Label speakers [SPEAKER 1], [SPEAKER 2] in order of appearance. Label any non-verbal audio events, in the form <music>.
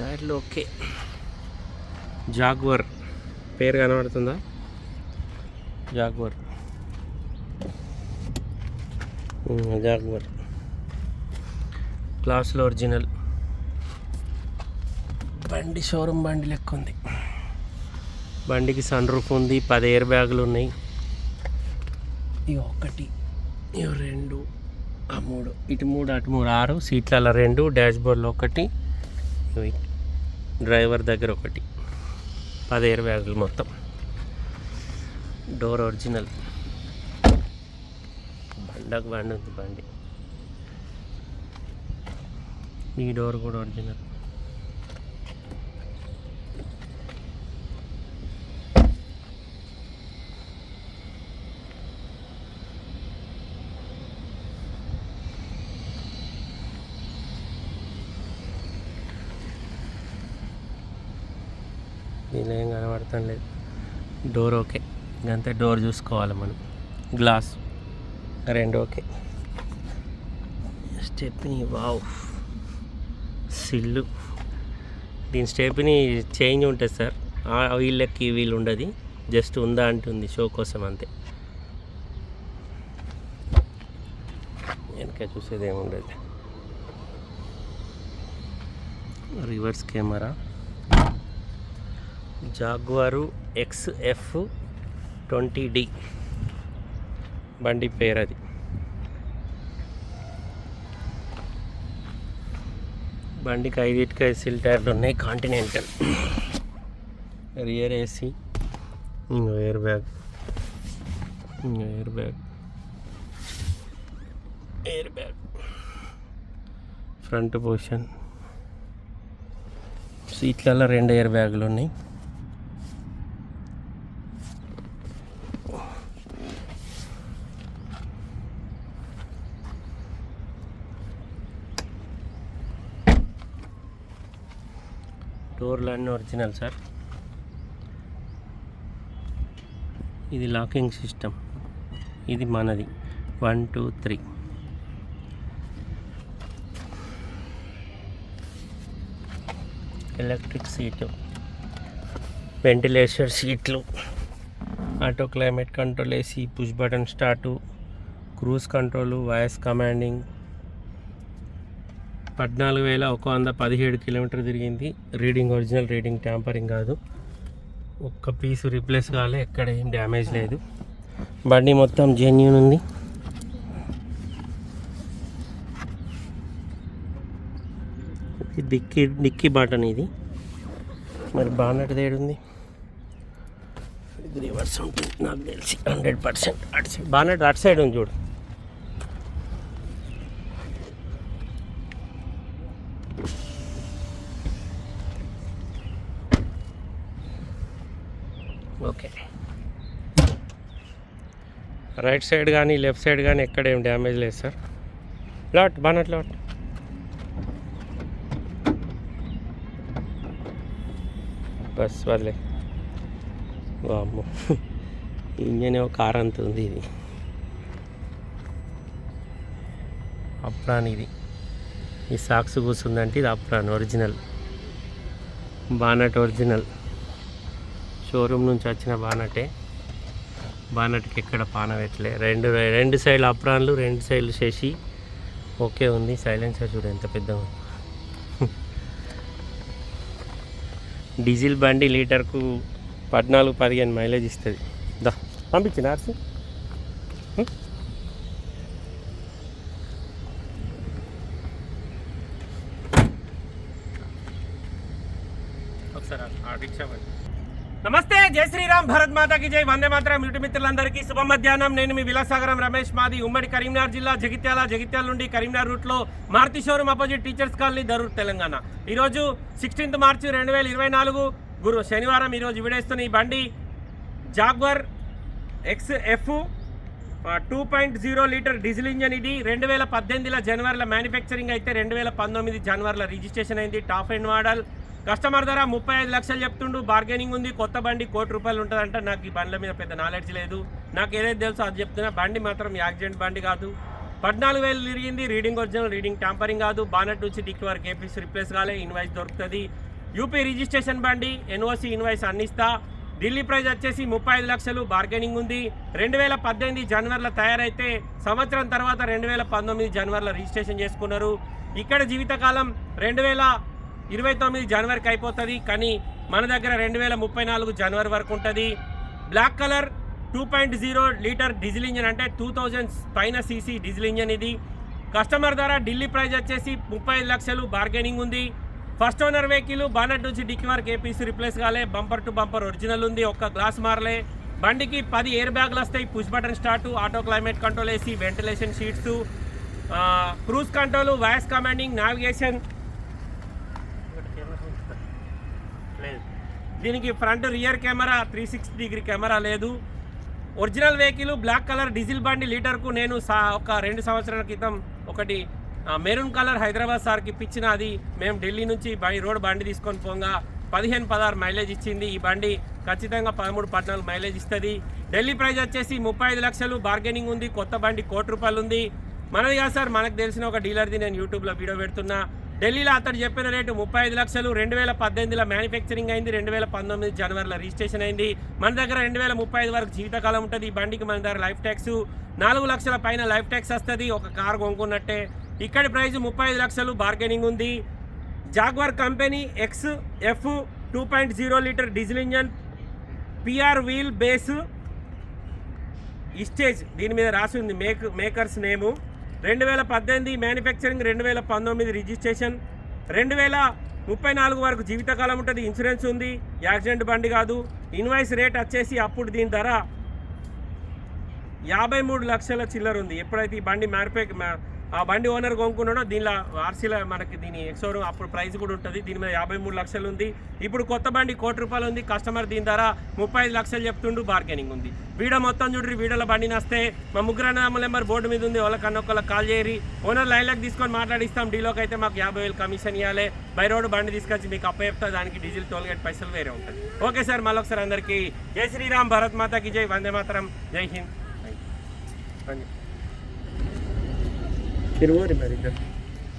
[SPEAKER 1] టైర్లు okay Jaguar. పేరు కనబడుతుందా? జాగ్వర్. జాగ్వర్. గ్లాసులో ఒరిజినల్. బండి షోరూమ్ బండి లెక్క ఉంది. బండికి సన్ రూఫ్ ఉంది పది ఎయిర్ బ్యాగులు ఉన్నాయి. ఇవి ఒకటి ఇవి రెండు ఆ మూడు ఇటు మూడు అటు మూడు ఆరు సీట్లలో రెండు డాష్ బోర్డ్లో ఒకటి ఇవి. డ్రైవర్ దగ్గర ఒకటి. పది ఎయిర్ బ్యాగులు మొత్తం. Door original. బండకు బండి ఉంది బండి. ఈ డోర్ కూడా ఒరిజినల్. దీనిలో ఏం కనబడతాం లేదు డోర్ ఓకే ఇంకంతే డోర్ చూసుకోవాలి మనం. గ్లాస్ రెండు ఓకే స్టెప్ని వావ్ సిల్లు దీని స్టెప్ని చేంజ్ ఉంటుంది సార్ ఆ వీళ్ళకి వీళ్ళు ఉండదు. జస్ట్ ఉందా అంటుంది షో కోసం అంతే. వెనక చూసేది ఏముండదు. Reverse camera Jaguar XF twenty D బండి పేరు అది బండికి ఐదిటికి ఐదు సిల్ టైర్లు ఉన్నాయి కాంటినెంటల్ రియర్ ఏసీ ఇంకో ఎయిర్ బ్యాగ్ ఇంకో air bag air bag. Front position సీట్లలో రెండు ఎయిర్ బ్యాగులు ఉన్నాయి. డోర్లు అన్నీ ఒరిజినల్ సార్. ఇది లాకింగ్ సిస్టమ్. ఇది మనది. One two three. Electric seat. Ventilation సీట్లు. Auto climate control AC push button start cruise control voice commanding పద్నాలుగు వేల ఒక వంద పదిహేడు కిలోమీటర్ తిరిగింది. రీడింగ్ ఒరిజినల్ రీడింగ్ ట్యాంపరింగ్ కాదు. ఒక్క పీసు రీప్లేస్ కాలే ఎక్కడ ఏం డ్యామేజ్ లేదు. బండి మొత్తం జెన్యున్ ఉంది. ఇది డిక్కీ డిక్కీ బటన్ ఇది. మరి బానట్ తేడుంది రివర్స్ ఉంటుంది నాకు తెలిసి హండ్రెడ్ పర్సెంట్ అటు సైడ్. బానట్ అటు సైడ్ ఉంది చూడు. ఓకే. రైట్ సైడ్ కానీ లెఫ్ట్ సైడ్ కానీ ఎక్కడ ఏం డ్యామేజ్ లేదు సార్. లాట్ బానట్ లాట్. బస్ వదిలే. వామ్మో. ఇంజన్ ఏమో కార్ అంత ఉంది ఇది. అప్రాన్ ఇది. ఈ సాక్స్ కూర్చుందంటే ఇది apron original. Bonnet original. Showroom నుంచి వచ్చిన బానటే. బానట్కి ఎక్కడ పానవెట్లే రెండు రెండు సైడ్లు అప్రాన్లు రెండు సైడ్లు శశి ఓకే ఉంది. సైలెన్సర్ చూడు ఎంత పెద్దగా ఉంది. <laughs> డీజిల్ బండి లీటర్కు పద్నాలుగు పదిహేను మైలేజ్ ఇస్తుంది. దా పంపించిన ఆర్సి ఒకసారి ఆడిచ్చామండి నమస్తే జై శ్రీరామ్ భరత్ మాతాకి జై. వందే మాత్రం యూటి మిత్రులందరికీ శుభ మధ్యాహ్నం. నేను మీ విలాసాగరం రమేష్ మాది ఉమ్మడి కరీంనగర్ జిల్లా జగిత్యాల జగిత్యాల నుండి కరీంనగర్ రూట్లో Maruti showroom opposite teachers colony Darur Telangana. ఈరోజు సిక్స్టీన్త్ మార్చి రెండు వేల ఇరవై నాలుగు గురు శనివారం ఈరోజు విడేస్తున్న ఈ బండి Jaguar X F two point zero litre diesel engine ఇది. రెండు వేల పద్దెనిమిదిలో జనవరిలో మ్యానుఫ్యాక్చరింగ్ అయితే రెండు వేల పంతొమ్మిది జనవరిలో రిజిస్ట్రేషన్ అయింది. టాప్ అండ్ మోడల్ కస్టమర్ ధర ముప్పై ఐదు లక్షలు చెప్తుండు బార్గెనింగ్ ఉంది కొత్త బండి కోటి రూపాయలు ఉంటుందంట నాకు ఈ బండ్ల మీద పెద్ద నాలెడ్జ్ లేదు. నాకు ఏదైతే తెలుసో అది చెప్తున్నా బండి మాత్రం యాక్సిడెంట్ బండి కాదు. పద్నాలుగు వేలు తిరిగింది రీడింగ్ ఒరిజినల్ రీడింగ్ టాంపరింగ్ కాదు. బానట్ నుంచి డిక్కి వరకు ఏపీస్ రిప్లేస్ కాలే ఇన్వాయిస్ దొరుకుతుంది. యూపీ రిజిస్ట్రేషన్ బండి ఎన్ఓసి ఇన్వాయిస్ అందిస్తా ఢిల్లీ ప్రైజ్ వచ్చేసి ముప్పై ఐదు లక్షలు బార్గెనింగ్ ఉంది. రెండు వేల పద్దెనిమిది జనవరిలో తయారైతే సంవత్సరం తర్వాత రెండు వేల పంతొమ్మిది జనవరిలో రిజిస్ట్రేషన్ చేసుకున్నారు. ఇక్కడ జీవితకాలం రెండు వేల ఇరవై తొమ్మిది జనవరికి అయిపోతుంది కానీ మన దగ్గర రెండు వేల ముప్పై నాలుగు జనవరి వరకు ఉంటుంది. Black colour two point zero litre diesel engine అంటే టూ థౌజండ్ పైన సీసీ డీజిల్ ఇంజన్ ఇది. కస్టమర్ ద్వారా ఢిల్లీ ప్రైస్ వచ్చేసి ముప్పై ఐదు లక్షలు బార్గెనింగ్ ఉంది. ఫస్ట్ ఓనర్ వెహికల్ బానట్ నుంచి డిక్కి వరకు ఏపీసీ రిప్లేస్ కాలే బంపర్ టు బంపర్ ఒరిజినల్ ఉంది ఒక్క గ్లాస్ మారలే. బండికి పది ఎయిర్ బ్యాగ్లు వస్తాయి push button start auto climate control వేసి ventilation seats cruise control voice commanding navigation లేదు దీనికి front rear camera three sixty degree camera లేదు. Original vehicle black colour diesel బండి లీటర్కు నేను సా ఒక రెండు సంవత్సరాల క్రితం ఒకటి మెరూన్ కలర్ హైదరాబాద్ సార్కి ఇప్పించిన అది. మేము ఢిల్లీ నుంచి బై రోడ్ బండి తీసుకొని పోగా. పదిహేను పదహారు మైలేజ్ ఇచ్చింది. ఈ బండి ఖచ్చితంగా పదమూడు పద్నాలుగు మైలేజ్ ఇస్తుంది. ఢిల్లీ ప్రైజ్ వచ్చేసి ముప్పై ఐదు లక్షలు. బార్గెనింగ్ ఉంది. కొత్త బండి కోటి రూపాయలు ఉంది. మనది కాదు సార్ మనకు తెలిసిన ఒక డీలర్ది నేను యూట్యూబ్లో వీడియో పెడుతున్నా. ఢిల్లీలో అతడు చెప్పిన రేటు ముప్పై ఐదు లక్షలు రెండు వేల పద్దెనిమిదిలో మ్యానుఫ్యాక్చరింగ్ అయింది రెండు వేల పంతొమ్మిది జనవరిలో రిజిస్ట్రేషన్ అయింది. మన దగ్గర రెండు వేల ముప్పై ఐదు వరకు జీవితకాలం ఉంటుంది. ఈ బండికి మన దగ్గర లైఫ్ ట్యాక్స్ నాలుగు లక్షల పైన లైఫ్ ట్యాక్స్ వస్తుంది. ఒక కారు కొనుక్కున్నట్టే. ఇక్కడి ప్రైస్ ముప్పై ఐదు లక్షలు బార్గెనింగ్ ఉంది. Jaguar company X F two point zero litre diesel engine PR wheel base ఇస్టేజ్ దీని మీద రాసి ఉంది. Make makers name. రెండు వేల పద్దెనిమిది మ్యానుఫ్యాక్చరింగ్ రెండు వేల పంతొమ్మిది రిజిస్ట్రేషన్ రెండు వేల ముప్పై నాలుగు వరకు జీవితకాలం ఉంటుంది ఇన్సూరెన్స్ ఉంది యాక్సిడెంట్ బండి కాదు. ఇన్వాయిస్ రేట్ వచ్చేసి అప్పుడు దీని ధర యాభై మూడు లక్షల చిల్లర ఉంది. ఎప్పుడైతే ఈ బండి మ్యానుఫ్యాక్ ఆ బండి ఓనర్ కొనుక్కున్నాడో దీనిలో ఆర్సీలో మనకి దీని ఎక్సోరూమ్ అప్పుడు ప్రైస్ కూడా ఉంటుంది. దీని మీద యాభై మూడు లక్షలు ఉంది. ఇప్పుడు కొత్త బండి కోటి రూపాయలు ఉంది. కస్టమర్ దీని ధర ముప్పై ఐదు లక్షలు చెప్తుండు. బార్గెనింగ్ ఉంది. వీడియో మొత్తం చూడండి వీడియోలో బండి నస్తే. మా ముగ్గురు అన్నదమ్ముల నెంబర్ బోర్డు మీద ఉంది. వాళ్ళకన్నా ఒకళ్ళకి కాల్ చేయరి ఓనర్ లైన్లోకి తీసుకొని మాట్లాడిస్తాం. డీలోకి అయితే మాకు యాభై వేలు కమిషన్ ఇవ్వాలి బై రోడ్డు బండి తీసుకొచ్చి మీకు అప్పచెప్తా దానికి డీజిల్ టోల్గేట్ పైసలు వేరే ఉంటుంది. Okay sir. మళ్ళీ ఒకసారి అందరికీ జై శ్రీరామ్. భరత్ మాతాకి జై. వందే మాతరం. జై హింద్. తిరువూరి మరి